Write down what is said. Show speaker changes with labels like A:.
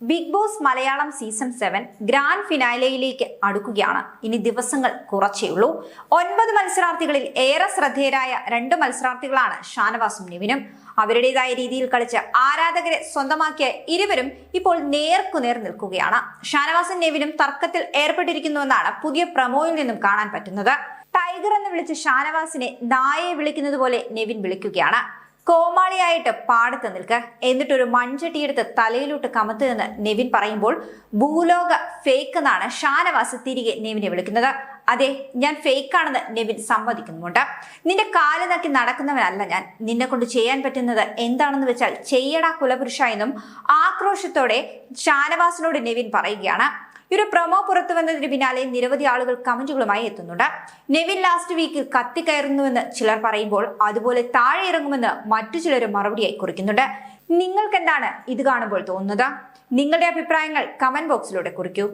A: Big Boss Malayalam season seven grand ഫിനാലയിലേക്ക് അടുക്കുകയാണ്. ഇനി ദിവസങ്ങൾ കുറച്ചേ ഉള്ളൂ. ഒൻപത് മത്സരാർത്ഥികളിൽ ഏറെ ശ്രദ്ധേയരായ രണ്ട് മത്സരാർത്ഥികളാണ് ഷാനവാസും നിവിനും. അവരുടേതായ രീതിയിൽ കളിച്ച് ആരാധകരെ സ്വന്തമാക്കിയ ഇരുവരും ഇപ്പോൾ നേർക്കുനേർ നിൽക്കുകയാണ്. ഷാനവാസും നെവിനും തർക്കത്തിൽ ഏർപ്പെട്ടിരിക്കുന്നുവെന്നാണ് പുതിയ പ്രമോയിൽ നിന്നും കാണാൻ പറ്റുന്നത്. ടൈഗർ എന്ന് വിളിച്ച് ഷാനവാസിനെ നായയെ വിളിക്കുന്നത് പോലെ നെവിൻ വിളിക്കുകയാണ്. കോമാളിയായിട്ട് പാടത്ത് നിൽക്ക്. എന്നിട്ടൊരു മൺചട്ടിയെടുത്ത് തലയിലോട്ട് കമത്ത് നെവിൻ പറയുമ്പോൾ ഭൂലോക ഫേക്ക് എന്നാണ് ഷാനവാസ് തിരികെ നെവിനെ വിളിക്കുന്നത്. അതെ ഞാൻ ഫേക്കാണെന്ന് നെവിൻ സമ്മതിക്കുന്നുമുണ്ട്. നിന്റെ കാൽ നക്കി നടക്കുന്നവനല്ല ഞാൻ. നിന്നെ കൊണ്ട് ചെയ്യാൻ പറ്റുന്നത് എന്താണെന്ന് വെച്ചാൽ ചെയ്യടാ കുലപുരുഷ എന്നും ആക്രോശത്തോടെ ഷാനവാസിനോട് നെവിൻ പറയുകയാണ്. ഒരു പ്രൊമോ പുറത്തു വന്നതിന് പിന്നാലെ നിരവധി ആളുകൾ കമന്റുകളുമായി എത്തുന്നുണ്ട്. നെവിൻ ലാസ്റ്റ് വീക്കിൽ കത്തിക്കയറുന്നുവെന്ന് ചിലർ പറയുമ്പോൾ അതുപോലെ താഴെ ഇറങ്ങുമെന്ന് മറ്റു ചിലർ മറുപടിയായി കുറിക്കുന്നുണ്ട്. നിങ്ങൾക്ക് എന്താണ് ഇത് കാണുമ്പോൾ തോന്നുന്നത്? നിങ്ങളുടെ അഭിപ്രായങ്ങൾ കമന്റ് ബോക്സിലൂടെ കുറിക്കൂ.